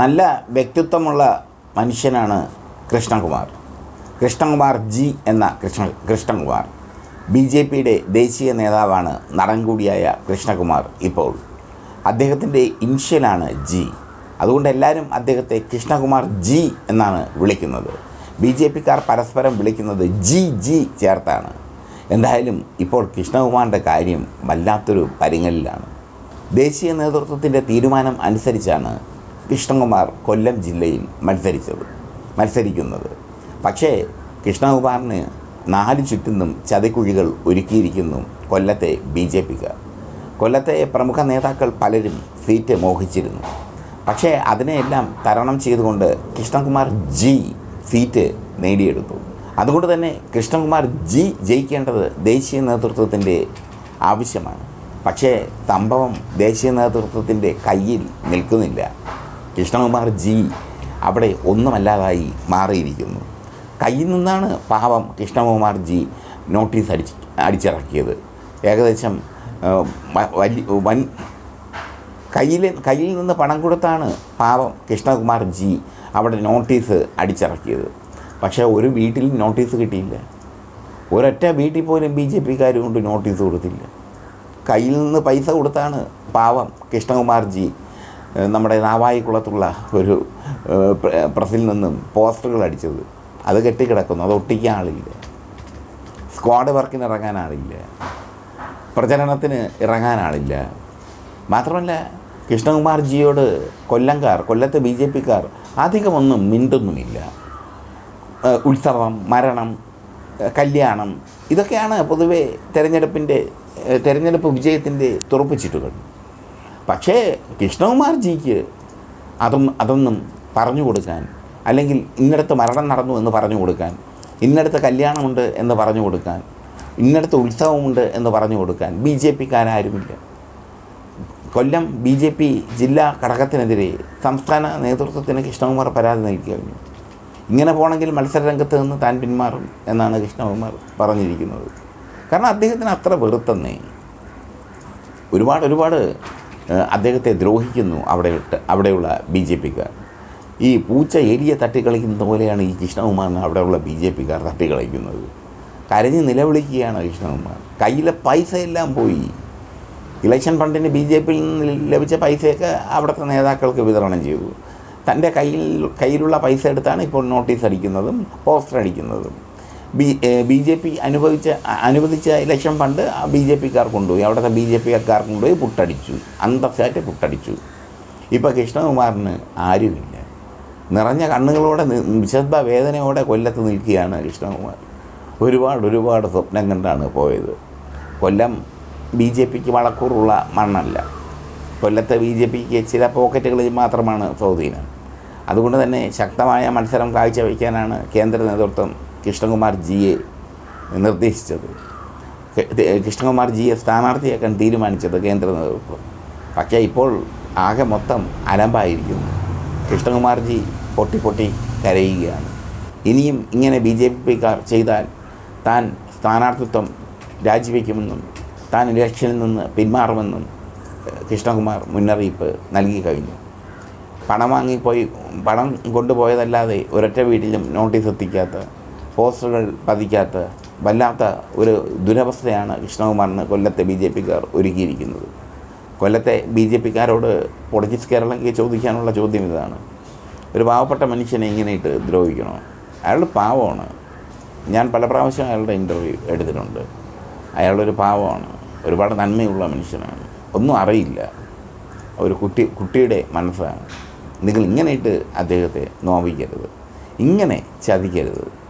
നല്ല വ്യക്തിത്വമുള്ള മനുഷ്യനാണ് കൃഷ്ണകുമാർ. കൃഷ്ണകുമാർ ജി എന്ന കൃഷ്ണ കൃഷ്ണകുമാർ. ബി ജെ പിയുടെ ദേശീയ നേതാവാണ് നടൻ കൂടിയായ കൃഷ്ണകുമാർ ഇപ്പോൾ. അദ്ദേഹത്തിന്റെ ഇൻഷ്യലാണ് ജി. അതുകൊണ്ട് എല്ലാവരും അദ്ദേഹത്തെ കൃഷ്ണകുമാർ ജി എന്നാണ് വിളിക്കുന്നത്. ബി ജെ പിക്കാർ പരസ്പരം വിളിക്കുന്നത് ജി ജി ചേർത്താണ്. എന്തായാലും ഇപ്പോൾ കൃഷ്ണകുമാറിന്റെ കാര്യം വല്ലാത്തൊരു പരിങ്ങലിലാണ്. ദേശീയ നേതൃത്വത്തിന്റെ തീരുമാനം അനുസരിച്ചാണ് കൃഷ്ണകുമാർ കൊല്ലം ജില്ലയിൽ മത്സരിച്ചത് മത്സരിക്കുന്നത്. പക്ഷേ കൃഷ്ണകുമാറിന് നാല് ചുറ്റിനും ചതിക്കുഴികൾ ഒരുക്കിയിരിക്കുന്നു കൊല്ലത്തെ ബി ജെ പിക്കാർ കൊല്ലത്തെ പ്രമുഖ നേതാക്കൾ പലരും സീറ്റ് മോഹിച്ചിരുന്നു. പക്ഷേ അതിനെയെല്ലാം തരണം ചെയ്തുകൊണ്ട് കൃഷ്ണകുമാർ ജി സീറ്റ് നേടിയെടുത്തു. അതുകൊണ്ട് തന്നെ കൃഷ്ണകുമാർ ജി ജയിക്കേണ്ടത് ദേശീയ നേതൃത്വത്തിന്റെ ആവശ്യമാണ്. പക്ഷേ സംഭവം ദേശീയ നേതൃത്വത്തിന്റെ കയ്യിൽ നിൽക്കുന്നില്ല. കൃഷ്ണകുമാർ ജി അവിടെ ഒന്നുമല്ലാതായി മാറിയിരിക്കുന്നു. കയ്യിൽ നിന്നാണ് പാവം കൃഷ്ണകുമാർ ജി നോട്ടീസ് അടിച്ച് അടിച്ചിറക്കിയത്. ഏകദേശം വലിയ വൻ കയ്യിൽ കയ്യിൽ നിന്ന് പണം കൊടുത്താണ് പാവം കൃഷ്ണകുമാർ ജി അവിടെ നോട്ടീസ് അടിച്ചിറക്കിയത്. പക്ഷേ ഒരു വീട്ടിൽ നോട്ടീസ് കിട്ടിയില്ല. ഒരൊറ്റ വീട്ടിൽ പോലും ബി ജെ പിക്കാരും കൊണ്ട് നോട്ടീസ് കൊടുത്തില്ല. കയ്യിൽ നിന്ന് പൈസ കൊടുത്താണ് പാവം കൃഷ്ണകുമാർ ജി ഏഹ്, നമ്മുടെ നാവായിക്കുളത്തുള്ള ഒരു പ്രസിൽ നിന്നും പോസ്റ്ററുകൾ അടിച്ചത്. അത് കെട്ടിക്കിടക്കുന്നു. അത് ഒട്ടിക്കാൻ ആളില്ല. സ്ക്വാഡ് വർക്കിന് ഇറങ്ങാൻ ആളില്ല. പ്രചരണത്തിന് ഇറങ്ങാൻ ആളില്ല. മാത്രമല്ല കൃഷ്ണകുമാർ ജിയോട് കൊല്ലംകാർ കൊല്ലത്തെ ബി ജെ പിക്കാർ അധികമൊന്നും മിണ്ടുന്നുമില്ല. ഉത്സവം മരണം കല്യാണം ഇതൊക്കെയാണ് പൊതുവേ തെരഞ്ഞെടുപ്പിന്റെ തെരഞ്ഞെടുപ്പ് വിജയത്തിന്റെ തുറപ്പിച്ചിട്ടുകൾ പക്ഷേ കൃഷ്ണകുമാർജിക്ക് അതും അതൊന്നും പറഞ്ഞു കൊടുക്കാൻ അല്ലെങ്കിൽ ഇന്നടത്ത് മരണം നടന്നു എന്ന് പറഞ്ഞു കൊടുക്കാൻ ഇന്നടത്ത് കല്യാണമുണ്ട് എന്ന് പറഞ്ഞു കൊടുക്കാൻ ഇന്നടത്ത് ഉത്സവമുണ്ട് എന്ന് പറഞ്ഞു കൊടുക്കാൻ ബി ജെ പിക്കാരാരുമില്ല. കൊല്ലം ബി ജെ പി ജില്ലാ ഘടകത്തിനെതിരെ സംസ്ഥാന നേതൃത്വത്തിന് കൃഷ്ണകുമാർ പരാതി നൽകി കഴിഞ്ഞു. ഇങ്ങനെ പോകണമെങ്കിൽ മത്സരരംഗത്ത് നിന്ന് താൻ പിന്മാറും എന്നാണ് കൃഷ്ണകുമാർ പറഞ്ഞിരിക്കുന്നത്. കാരണം അദ്ദേഹത്തിന് അത്ര വെറുത്തന്നേ. ഒരുപാട് ഒരുപാട് അദ്ദേഹത്തെ ദ്രോഹിക്കുന്നു അവിടെ അവിടെയുള്ള ബി ജെ പിക്കാർ. ഈ പൂച്ച എലിയെ തട്ടിക്കളിക്കുന്നത് പോലെയാണ് ഈ കൃഷ്ണകുമാറിന് അവിടെയുള്ള ബി ജെ പിക്കാർ തട്ടിക്കളിക്കുന്നത്. കരഞ്ഞ് നിലവിളിക്കുകയാണ് കൃഷ്ണകുമാർ കയ്യിലെ പൈസ എല്ലാം പോയി. ഇലക്ഷൻ ഫണ്ടിന് ബി ജെ പിയിൽ നിന്ന് ലഭിച്ച പൈസയൊക്കെ അവിടുത്തെ നേതാക്കൾക്ക് വിതരണം ചെയ്തു. തന്റെ കയ്യിൽ കയ്യിലുള്ള പൈസ എടുത്താണ് ഇപ്പോൾ നോട്ടീസ് അടിക്കുന്നതും പോസ്റ്റർ അടിക്കുന്നതും. ബി ജെ പി അനുഭവിച്ച അനുവദിച്ച ഇലക്ഷൻ ഫണ്ട് ബി ജെ പിക്കാർ കൊണ്ടുപോയി. അവിടുത്തെ ബി ജെ പിക്കാർ കൊണ്ടുപോയി പുട്ടടിച്ചു. അന്തസ്സായിട്ട് പുട്ടടിച്ചു. ഇപ്പോൾ കൃഷ്ണകുമാറിന് ആരുമില്ല. നിറഞ്ഞ കണ്ണുകളോടെ വിശദ വേദനയോടെ കൊല്ലത്ത് നിൽക്കുകയാണ് കൃഷ്ണകുമാർ. ഒരുപാട് ഒരുപാട് സ്വപ്നം കണ്ടാണ് പോയത്. കൊല്ലം ബി ജെ പിക്ക് വളക്കൂറുള്ള മണ്ണല്ല. കൊല്ലത്തെ ബി ജെ പിക്ക് ചില പോക്കറ്റുകളിൽ മാത്രമാണ് സ്വാധീനം. അതുകൊണ്ട് തന്നെ ശക്തമായ മത്സരം കാഴ്ചവെക്കാനാണ് കേന്ദ്ര നേതൃത്വം കൃഷ്ണകുമാർ ജിയെ നിർദ്ദേശിച്ചത് കൃഷ്ണകുമാർ ജിയെ സ്ഥാനാർത്ഥിയാക്കാൻ തീരുമാനിച്ചത് കേന്ദ്ര നേതൃത്വം. പക്ഷേ ഇപ്പോൾ ആകെ മൊത്തം അലമ്പായിരിക്കുന്നു. കൃഷ്ണകുമാർ ജി പൊട്ടി പൊട്ടി കരയുകയാണ്. ഇനിയും ഇങ്ങനെ ബി ജെ പിക്കാർ ചെയ്താൽ താൻ സ്ഥാനാർത്ഥിത്വം രാജിവെക്കുമെന്നും താൻ ഇലക്ഷനിൽ നിന്ന് പിന്മാറുമെന്നും കൃഷ്ണകുമാർ മുന്നറിയിപ്പ് നൽകി കഴിഞ്ഞു. പണം വാങ്ങിപ്പോയി പണം കൊണ്ടുപോയതല്ലാതെ ഒരൊറ്റ വീട്ടിലും നോട്ടീസ് എത്തിക്കാത്ത പോസ്റ്ററുകൾ പതിക്കാത്ത വല്ലാത്ത ഒരു ദുരവസ്ഥയാണ് കൃഷ്ണകുമാറിന് കൊല്ലത്തെ ബി ജെ പിക്കാർ ഒരുക്കിയിരിക്കുന്നത്. കൊല്ലത്തെ ബി ജെ പിക്കാരോട് പൊളിറ്റിക്സ് കേരളയ്ക്ക് ചോദിക്കാനുള്ള ചോദ്യം ഇതാണ്. ഒരു പാവപ്പെട്ട മനുഷ്യനെ ഇങ്ങനെയിട്ട് ദ്രോഹിക്കണോ? അയാൾ പാവമാണ്. ഞാൻ പല പ്രാവശ്യം അയാളുടെ ഇന്റർവ്യൂ എടുത്തിട്ടുണ്ട്. അയാളൊരു പാവമാണ്. ഒരുപാട് നന്മയുള്ള മനുഷ്യനാണ്. ഒന്നും അറിയില്ല. ഒരു കുട്ടി കുട്ടിയുടെ മനസ്സാണ്. നിങ്ങൾ ഇങ്ങനെയിട്ട് അദ്ദേഹത്തെ നോവിക്കരുത്. ഇങ്ങനെ ചതിക്കരുത്.